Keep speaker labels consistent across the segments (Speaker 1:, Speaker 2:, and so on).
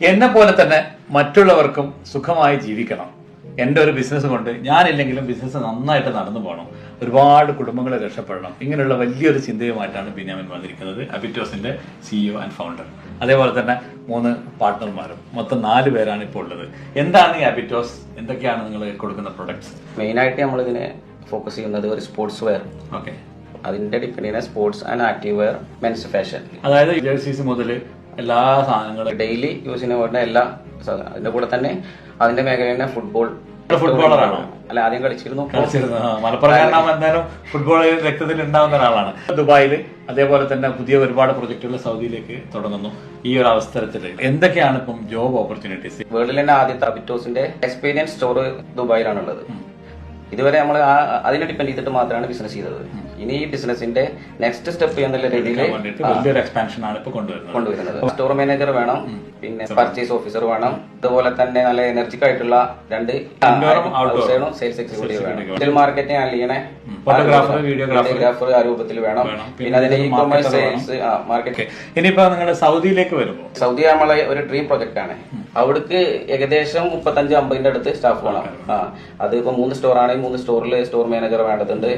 Speaker 1: എന്നെ പോലെ തന്നെ മറ്റുള്ളവർക്കും സുഖമായി ജീവിക്കണം. എന്റെ ഒരു ബിസിനസ് കൊണ്ട് ഞാനില്ലെങ്കിലും ബിസിനസ് നന്നായിട്ട് നടന്നു പോകണം ഒരുപാട് കുടുംബങ്ങളെ രക്ഷപ്പെടണം. ഇങ്ങനെയുള്ള വലിയൊരു ചിന്തയുമായിട്ടാണ് ബിന്യാമിൻ വന്നിരിക്കുന്നത് അബിറ്റോസിന്റെ സിഇഒ ആൻഡ് ഫൗണ്ടർ അതേപോലെ തന്നെ മൂന്ന് പാർട്ട്ണർമാരും മൊത്തം നാല് പേരാണ് ഇപ്പോൾ ഉള്ളത്. എന്താണ് ഈ അബിറ്റോസ്? എന്തൊക്കെയാണ് നിങ്ങൾ കൊടുക്കുന്ന പ്രൊഡക്ട്സ്
Speaker 2: മെയിനായിട്ട് നമ്മളിതിനെ ഫോക്കസ് ചെയ്യുന്നത് ഒരു സ്പോർട്സ് വെയർ
Speaker 1: ഓക്കെ
Speaker 2: അതിന്റെ ഡിപ്പെൻഡ് ചെയ്യുന്ന sports and active wear men's fashion
Speaker 1: അതായത് ജേഴ്സീസ് മുതൽ എല്ലാ സാധനങ്ങളും.
Speaker 2: ഡെയിലി യൂസിന് വേണ്ട എല്ലാ സാധനം. അതിന്റെ കൂടെ തന്നെ അതിന്റെ മേഖല തന്നെ ഫുട്ബോൾ.
Speaker 1: ഫുട്ബോളറാണോ?
Speaker 2: അല്ല ആദ്യം കളിച്ചിരുന്നു.
Speaker 1: കളിച്ചിരുന്നു. മലപ്പുറം എന്തായാലും ഫുട്ബോൾ രക്തത്തിൽ ഉണ്ടാവുന്ന ഒരാളാണ്. ദുബായിൽ അതേപോലെ തന്നെ പുതിയ ഒരുപാട് പ്രൊജക്ടുകൾ സൗദിയിലേക്ക് തുടങ്ങുന്നു. ഈ ഒരു അവസരത്തിൽ എന്തൊക്കെയാണ് ഇപ്പം ജോബ് ഓപ്പർച്യൂണിറ്റീസ്
Speaker 2: വേൾഡിൽ തന്നെ ആദ്യത്തെ അബിറ്റോസിന്റെ എക്സ്പീരിയൻസ് സ്റ്റോർ ദുബായിലാണുള്ളത്. ഇതുവരെ നമ്മൾ അതിനെ ഡിപ്പെൻഡ് ചെയ്തിട്ട് മാത്രമാണ് ബിസിനസ് ചെയ്തത്. ഇനി ഈ ബിസിനസിന്റെ നെക്സ്റ്റ് സ്റ്റെപ്പ് എന്നുള്ള രീതിയിൽ
Speaker 1: വലിയൊരു എക്സ്പാൻഷൻ ആണ് ഇപ്പോൾ കൊണ്ടുവരുന്നത്.
Speaker 2: കൊണ്ടുവരുന്നത്. സ്റ്റോർ മാനേജർ വേണം പിന്നെ പർച്ചേസ് ഓഫീസർ വേണം ഇതുപോലെ തന്നെ നല്ല എനർജിക് ആയിട്ടുള്ള രണ്ട്. സെയിൽസ് എക്സിക്യൂട്ടീവ് വേണം. ഡിജിറ്റൽ മാർക്കറ്റിംഗ് ഹാൻഡിൽ ചെയ്യണേ. വീഡിയോഗ്രാഫർ ആ രൂപത്തിൽ വേണം. പിന്നെ അതിന്റെ ഇ കൊമേഴ്സ്. സെയിൽസ് മാർക്കറ്റ്
Speaker 1: ഇനിയിപ്പോ നിങ്ങൾ സൗദിയിലേക്ക് വരുമ്പോൾ
Speaker 2: സൗദി നമ്മളെ ഒരു ഡ്രീം പ്രൊജക്ട് ആണ്. അവിടേക്ക് ഏകദേശം മുപ്പത്തഞ്ച് അമ്പതിന്റെ അടുത്ത് സ്റ്റാഫ് വേണം. ആ അത് ഇപ്പൊ മൂന്ന് സ്റ്റോർ ആണെങ്കിൽ മൂന്ന് സ്റ്റോറിൽ സ്റ്റോർ മാനേജർ വേണ്ടതുണ്ട്.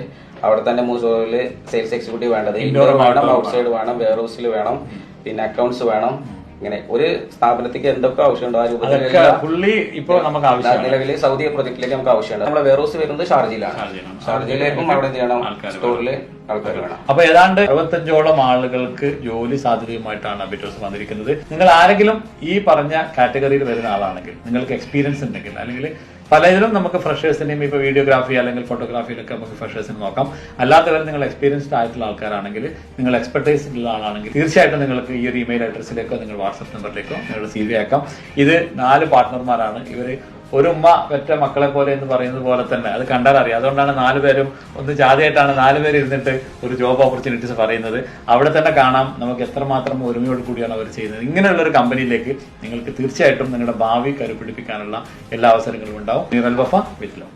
Speaker 2: അവിടെ തന്നെ മൂന്ന് സ്റ്റോറിൽ സെയിൽസ് എക്സിക്യൂട്ടീവ് വേണ്ടത്. ഇൻഡോർ വേണം
Speaker 1: ഔട്ട്സൈഡ്
Speaker 2: ഔട്ട് സൈഡ് വേണം വെയർ ഹൗസിൽ വേണം പിന്നെ അക്കൗണ്ട്സ് വേണം. ഇങ്ങനെ ഒരു സ്ഥാപനത്തിക്ക് എന്തൊക്കെ ആവശ്യമുണ്ടോ ആ രൂപത്തിൽ
Speaker 1: ഇപ്പൊ നമുക്ക് ആവശ്യമാണ്.
Speaker 2: നിലവിൽ സൗദി പ്രൊജക്ടിലേക്ക് നമുക്ക് ആവശ്യമുണ്ട്. നമ്മുടെ വെറോസ് വരുന്നത് ഷാർജയിലാണ്. ഷാർജയിലേക്കും അവിടെ എന്ത് ചെയ്യണം സ്റ്റോറിൽ ആൾക്കാർ വേണം.
Speaker 1: അപ്പൊ ഏതാണ്ട് അറുപത്തഞ്ചോളം ആളുകൾക്ക് ജോലി സാധ്യതയുമായിട്ടാണ് അബിറ്റോസ് വന്നിരിക്കുന്നത്. നിങ്ങൾ ആരെങ്കിലും ഈ പറഞ്ഞ കാറ്റഗറിയിൽ വരുന്ന ആളാണെങ്കിൽ നിങ്ങൾക്ക് എക്സ്പീരിയൻസ് ഉണ്ടെങ്കിൽ അല്ലെങ്കിൽ പലതിലും നമുക്ക് ഫ്രഷേഴ്സിനെയും ഇപ്പൊ വീഡിയോഗ്രാഫി അല്ലെങ്കിൽ ഫോട്ടോഗ്രാഫിയിലൊക്കെ നമുക്ക് ഫ്രഷേഴ്സിന് നോക്കാം. അല്ലാത്തവർ നിങ്ങൾ എക്സ്പീരിയൻസ്ഡ് ആയിട്ടുള്ള ആൾക്കാരാണെങ്കിൽ നിങ്ങൾ എക്സ്പെർട്ടൈസ് ഉള്ള ആളാണെങ്കിൽ തീർച്ചയായിട്ടും നിങ്ങൾക്ക് ഈ ഒരു ഇമെയിൽ അഡ്രസ്സിലേക്കോ നിങ്ങൾ വാട്സപ്പ് നമ്പറിലേക്കോ നിങ്ങളുടെ സി വി ആക്കാം ഇത് നാല് പാർട്ട്ണർമാരാണ് ഇവർ ഒരു ഉമ്മ പെറ്റ മക്കളെ പോലെ എന്ന് പറയുന്നത് പോലെ തന്നെ. അത് കണ്ടാൽ അറിയാം. അതുകൊണ്ടാണ് നാലുപേരും ഒന്ന് ജാതിയായിട്ടാണ് നാലുപേർ ഇരുന്നിട്ട് ഒരു ജോബ് ഓപ്പർച്യൂണിറ്റീസ് പറയുന്നത്. അവിടെ തന്നെ കാണാം നമുക്ക് എത്രമാത്രം ഒരുമയോട് കൂടിയാണ് അവർ ചെയ്യുന്നത്. ഇങ്ങനെയുള്ള ഒരു കമ്പനിയിലേക്ക് നിങ്ങൾക്ക് തീർച്ചയായിട്ടും നിങ്ങളുടെ ഭാവി കരുപിടിപ്പിക്കാനുള്ള എല്ലാ അവസരങ്ങളും ഉണ്ടാവും. നീറൽ ബഫ വിത്ത് ലോ